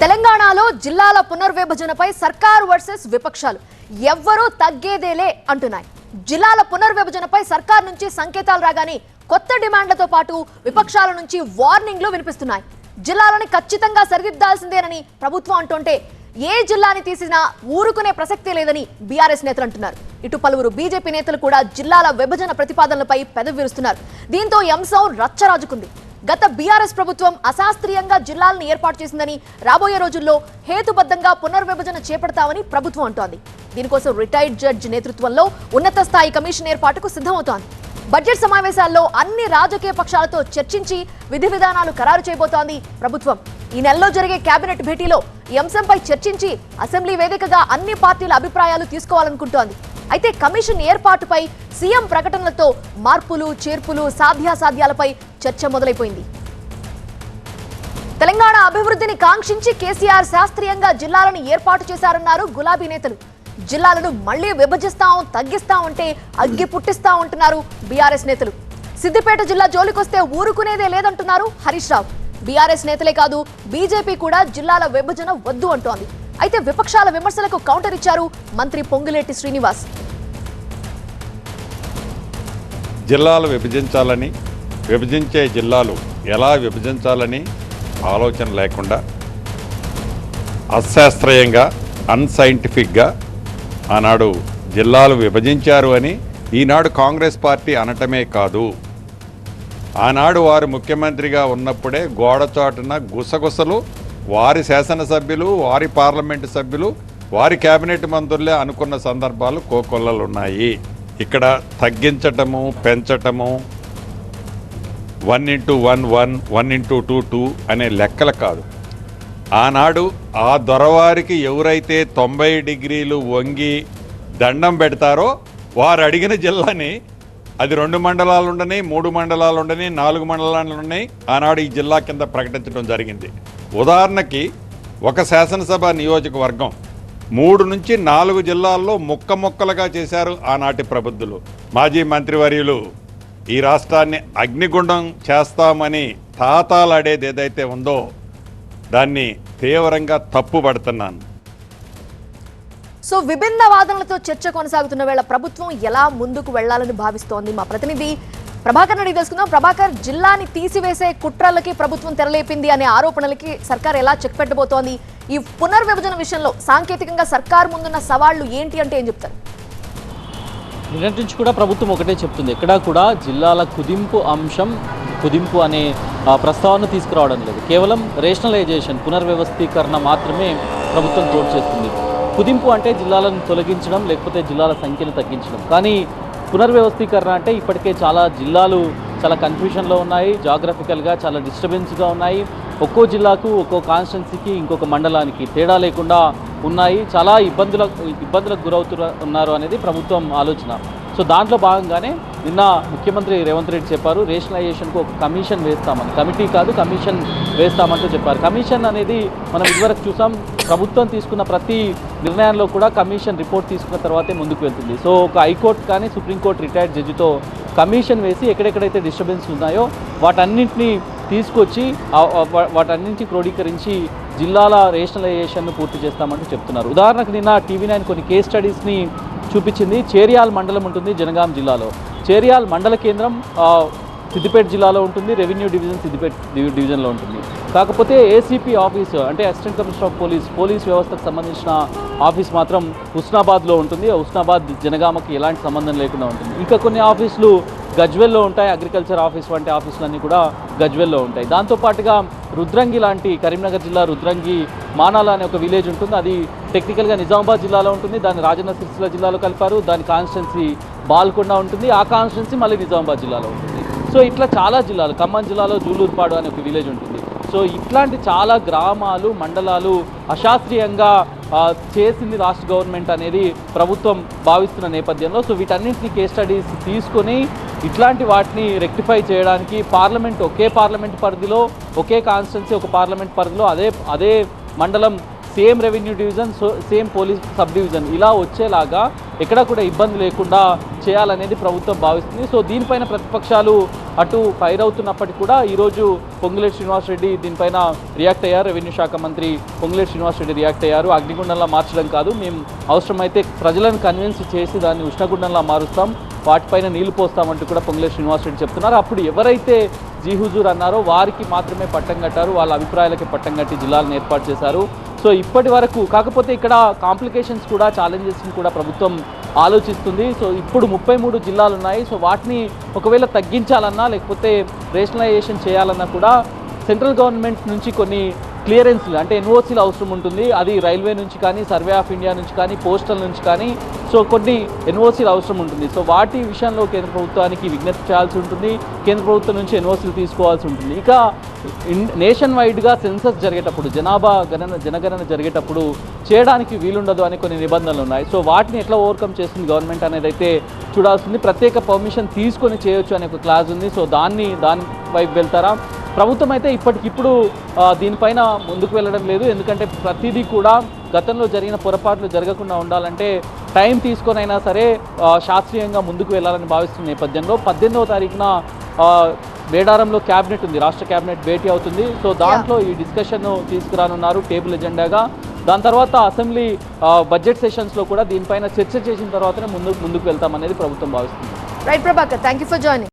తెలంగాణలో జిల్లాల పునర్విభజనపై సర్కార్ వర్సెస్ విపక్షాలు ఎవ్వరూ తగ్గేదేలే అంటున్నాయి. జిల్లాల పునర్విభజనపై సర్కార్ నుంచి సంకేతాలు రాగానే కొత్త డిమాండ్లతో పాటు విపక్షాల నుంచి వార్నింగ్లు వినిపిస్తున్నాయి. జిల్లాలని ఖచ్చితంగా సరిదిద్దాల్సిందేనని ప్రభుత్వం అంటుంటే ఏ జిల్లాని తీసినా ఊరుకునే ప్రసక్తే లేదని బీఆర్ఎస్ నేతలు అంటున్నారు. ఇటు పలువురు బీజేపీ నేతలు కూడా జిల్లాల విభజన ప్రతిపాదనలపై పెదవిరుస్తున్నారు దీంతో ఈ అంశం రచ్చరాజుకుంది గత బీఆర్ఎస్ ప్రభుత్వం అశాస్త్రీయంగా జిల్లాలను ఏర్పాటు చేసిందని రాబోయే రోజుల్లో హేతుబద్ధంగా పునర్విభజన చేపడతామని ప్రభుత్వం అంటోంది. దీనికోసం రిటైర్డ్ జడ్జ్ నేతృత్వంలో ఉన్నత స్థాయి కమిషన్ ఏర్పాటుకు సిద్ధమవుతోంది. బడ్జెట్ సమావేశాల్లో అన్ని రాజకీయ పక్షాలతో చర్చించి విధి విధానాలు ఖరారు చేయబోతోంది ప్రభుత్వం. ఈ నెలలో జరిగే కేబినెట్ భేటీలో ఈ అంశంపై చర్చించి అసెంబ్లీ వేదికగా అన్ని పార్టీల అభిప్రాయాలు తీసుకోవాలనుకుంటోంది. అయితే కమిషన్ ఏర్పాటుపై సీఎం ప్రకటనలతో మార్పులు చేర్పులు సాధ్యాసాధ్యాలపై చర్చ మొదలైపోయింది. తెలంగాణ అభివృద్ధిని కాంక్షించి కేసీఆర్ శాస్త్రీయంగా జిల్లాలను ఏర్పాటు చేశారన్నారు గులాబీ నేతలు. జిల్లాలను మళ్ళీ విభజిస్తాం తగ్గిస్తాం అంటే అగ్గి పుట్టిస్తాం అంటున్నారు బీఆర్ఎస్ నేతలు. సిద్దిపేట జిల్లా జోలికొస్తే ఊరుకునేదే లేదంటున్నారు హరీష్ రావు. బీఆర్ఎస్ నేతలే కాదు బీజేపీ కూడా జిల్లాల విభజన వద్దు అంటోంది. అయితే విపక్షాల విమర్శలకు కౌంటర్ ఇచ్చారు మంత్రి పొంగులేటి శ్రీనివాస్. జిల్లాలు విభజించాలని విభజించే జిల్లాలు ఎలా విభజించాలని ఆలోచన లేకుండా అశాస్త్రీయంగా అన్సైంటిఫిక్గా ఆనాడు జిల్లాలు విభజించారు అని ఈనాడు కాంగ్రెస్ పార్టీ అనటమే కాదు. ఆనాడు వారు ముఖ్యమంత్రిగా ఉన్నప్పుడే గోడచాటున గుసగుసలు వారి శాసనసభ్యులు వారి పార్లమెంటు సభ్యులు వారి కేబినెట్ మంత్రులే అనుకున్న సందర్భాలు కోకొల్లలు ఉన్నాయి ఇక్కడ తగ్గించటము పెంచటము one into one one one into two two అనే లెక్కలు కాదు. ఆనాడు ఆ దొరవారికి ఎవరైతే తొంభై డిగ్రీలు వంగి దండం పెడతారో వారు అడిగిన జిల్లాని అది రెండు మండలాలు ఉండని మూడు మండలాలు ఉండని నాలుగు మండలాలు ఉన్నాయి ఆనాడు ఈ జిల్లా కింద ప్రకటించడం జరిగింది. ఉదాహరణకి ఒక శాసనసభ నియోజకవర్గం మూడు నుంచి నాలుగు జిల్లాల్లో ముక్క ముక్కలుగా చేశారు ఆనాటి ప్రబుద్ధులు. మాజీ మంత్రివర్యులు ఈ రాష్ట్రాన్ని అగ్నిగుండం చేస్తామని తాతాలాడేది ఏదైతే ఉందో దాన్ని తీవ్రంగా తప్పుపడుతున్నాను సో విభిన్న వాదనలతో చర్చ కొనసాగుతున్న వేళ ప్రభుత్వం ఎలా ముందుకు వెళ్ళాలని భావిస్తోంది మా ప్రతినిధి ప్రభాకర్ అడిగి తెలుసుకుందాం. ప్రభాకర్ జిల్లాని తీసివేసే కుట్రలకి ప్రభుత్వం తెరలేపింది అనే ఆరోపణలకి సర్కార్ ఎలా చెక్ పెట్టబోతోంది? ఈ పునర్విభజన విషయంలో సాంకేతికంగా సర్కార్ ముందున్న సవాళ్ళు ఏంటి అంటే ఏం చెప్తారు? నిన్నటి నుంచి కూడా ప్రభుత్వం ఒకటే చెప్తుంది. ఎక్కడా కూడా జిల్లాల కుదింపు అంశం కుదింపు అనే ప్రస్తావన తీసుకురావడం లేదు. కేవలం రేషనలైజేషన్ పునర్వ్యవస్థీకరణ మాత్రమే ప్రభుత్వం చోటు చేస్తుంది. కుదింపు అంటే జిల్లాలను తొలగించడం లేకపోతే జిల్లాల సంఖ్యను తగ్గించడం. కానీ పునర్వ్యవస్థీకరణ అంటే ఇప్పటికే చాలా జిల్లాలు చాలా కన్ఫ్యూషన్లో ఉన్నాయి జాగ్రఫికల్గా చాలా డిస్టర్బెన్స్గా ఉన్నాయి. ఒక్కో జిల్లాకు ఒక్కో కాన్స్టెన్సీకి ఇంకొక మండలానికి తేడా లేకుండా ఉన్నాయి. చాలా ఇబ్బందుల ఇబ్బందులకు గురవుతున్న ఉన్నారు అనేది ప్రభుత్వం ఆలోచన. సో దాంట్లో భాగంగానే నిన్న ముఖ్యమంత్రి రేవంత్ రెడ్డి చెప్పారు రేషనలైజేషన్కు ఒక కమిషన్ వేస్తామని. కమిటీ కాదు కమిషన్ వేస్తామంటూ చెప్పారు. కమిషన్ అనేది మనం ఇదివరకు చూసాం ప్రభుత్వం తీసుకున్న ప్రతి నిర్ణయంలో కూడా కమిషన్ రిపోర్ట్ తీసుకున్న తర్వాతే ముందుకు వెళ్తుంది. సో ఒక హైకోర్టు కానీ సుప్రీంకోర్టు రిటైర్డ్ జడ్జితో కమిషన్ వేసి ఎక్కడెక్కడైతే డిస్టర్బెన్స్ ఉన్నాయో వాటన్నింటినీ తీసుకొచ్చి ఆ- వాటన్నింటినీ క్రోడీకరించి జిల్లాల రేషనలైజేషన్ను పూర్తి చేస్తామంటూ చెప్తున్నారు. ఉదాహరణకు నిన్న టీవీ నైన్ కొన్ని కేస్ స్టడీస్ని చూపించింది. చేరియాల్ మండలం ఉంటుంది జనగాం జిల్లాలో. చేరియాల్ మండల కేంద్రం సిద్దిపేట జిల్లాలో ఉంటుంది. రెవెన్యూ డివిజన్ సిద్దిపేట డివిజన్లో ఉంటుంది. కాకపోతే ఏసీపీ ఆఫీస్ అంటే assistant commissioner of police police వ్యవస్థకు సంబంధించిన ఆఫీస్ మాత్రం హుస్నాబాద్లో ఉంటుంది. హుస్నాబాద్ జనగామకి ఎలాంటి సంబంధం లేకుండా ఉంటుంది. ఇంకా కొన్ని ఆఫీసులు గజ్వెల్లో ఉంటాయి. అగ్రికల్చర్ ఆఫీస్ వంటి ఆఫీసులన్నీ కూడా గజ్వెల్లో ఉంటాయి. దాంతోపాటుగా రుద్రంగి లాంటి కరీంనగర్ జిల్లా రుద్రంగి మానాల అనే ఒక విలేజ్ ఉంటుంది. అది టెక్నికల్గా నిజామాబాద్ జిల్లాలో ఉంటుంది. దాన్ని రాజన్న సిరిసిల్ల జిల్లాలో కలిపారు. దాని కాన్స్టిట్యున్సీ బాల్కొండ ఉంటుంది. ఆ కాన్స్టిట్యున్సీ మళ్ళీ నిజామాబాద్ జిల్లాలో ఉంటుంది. సో ఇట్లా చాలా జిల్లాలు ఖమ్మం జిల్లాలో జూలూరుపాడు అనే ఒక విలేజ్ ఉంటుంది. సో ఇట్లాంటి చాలా గ్రామాలు మండలాలు అశాస్త్రీయంగా చేసింది రాష్ట్ర గవర్నమెంట్ అనేది ప్రభుత్వం భావిస్తున్న నేపథ్యంలో సో వీటన్నింటినీ కేస్ స్టడీస్ తీసుకొని ఇట్లాంటి వాటిని రెక్టిఫై చేయడానికి పార్లమెంట్ ఒకే పార్లమెంట్ పరిధిలో ఒకే కాన్స్టిట్యున్సీ ఒక పార్లమెంట్ పరిధిలో అదే అదే మండలం same revenue division so same police sub division ఇలా వచ్చేలాగా ఎక్కడ కూడా ఇబ్బంది లేకుండా చేయాలనేది ప్రభుత్వం భావిస్తుంది. సో దీనిపైన ప్రతిపక్షాలు అటు ఫైర్ అవుతున్నప్పటికీ కూడా ఈరోజు పొంగులేటి శ్రీనివాసరెడ్డి దీనిపైన రియాక్ట్ అయ్యారు. రెవెన్యూ శాఖ మంత్రి పొంగులేటి శ్రీనివాసరెడ్డి రియాక్ట్ అయ్యారు. అగ్నిగుండంలా మార్చడం కాదు. మేము అవసరమైతే ప్రజలను కన్విన్స్ చేసి దాన్ని ఉష్ణగుండంలా మారుస్తాం. వాటిపైన నీళ్ళు పోస్తామంటూ కూడా పొంగులేటి శ్రీనివాసరెడ్డి చెప్తున్నారు. అప్పుడు ఎవరైతే జీ హుజూర్ అన్నారో వారికి మాత్రమే పట్టం కట్టారు. వాళ్ళ అభిప్రాయాలకి పట్టం కట్టి జిల్లాలను ఏర్పాటు చేశారు. సో ఇప్పటి వరకు కాకపోతే ఇక్కడ కాంప్లికేషన్స్ కూడా ఛాలెంజెస్ని కూడా ప్రభుత్వం ఆలోచిస్తుంది. సో ఇప్పుడు ముప్పై మూడు జిల్లాలు ఉన్నాయి. సో వాటిని ఒకవేళ తగ్గించాలన్నా లేకపోతే రేషనలైజేషన్ చేయాలన్నా కూడా సెంట్రల్ గవర్నమెంట్ నుంచి కొన్ని క్లియరెన్స్లు అంటే ఎన్ఓసీలు అవసరం ఉంటుంది. అది రైల్వే నుంచి కానీ సర్వే ఆఫ్ ఇండియా నుంచి కానీ పోస్టల్ నుంచి కానీ సో కొన్ని ఎన్ఓసీలు అవసరం ఉంటుంది. సో వాటి విషయంలో కేంద్ర ప్రభుత్వానికి విజ్ఞప్తి చేయాల్సి ఉంటుంది. కేంద్ర ప్రభుత్వం నుంచి ఎన్ఓసీలు తీసుకోవాల్సి ఉంటుంది. ఇక నేషన్ వైడ్గా సెన్సస్ జరిగేటప్పుడు జనాభా గణన జనగణన జరిగేటప్పుడు చేయడానికి వీలుండదు అనే కొన్ని నిబంధనలు ఉన్నాయి. సో వాటిని ఎట్లా ఓవర్కమ్ చేస్తుంది గవర్నమెంట్ అనేది అయితే చూడాల్సింది ప్రత్యేక పర్మిషన్ తీసుకొని చేయొచ్చు అనే ఒక క్లాజ్ ఉంది. సో దాన్ని దాని వైపు వెళ్తారా? ప్రభుత్వం అయితే ఇప్పటికిప్పుడు దీనిపైన ముందుకు వెళ్ళడం లేదు. ఎందుకంటే ప్రతిదీ కూడా గతంలో జరిగిన పొరపాట్లు జరగకుండా ఉండాలంటే టైం తీసుకొనైనా సరే శాస్త్రీయంగా ముందుకు వెళ్ళాలని భావిస్తున్న నేపథ్యంలో పద్దెనిమిదవ తారీఖున మేడారంలో క్యాబినెట్ ఉంది. రాష్ట్ర క్యాబినెట్ భేటీ అవుతుంది. సో దాంట్లో ఈ డిస్కషన్ తీసుకురానున్నారు టేబుల్ ఎజెండాగా. దాని తర్వాత అసెంబ్లీ బడ్జెట్ సెషన్స్లో కూడా దీనిపైన చర్చ చేసిన తర్వాతనే ముందుకు ముందుకు వెళ్తామనేది ప్రభుత్వం భావిస్తుంది. Right Prabhakar thank you for joining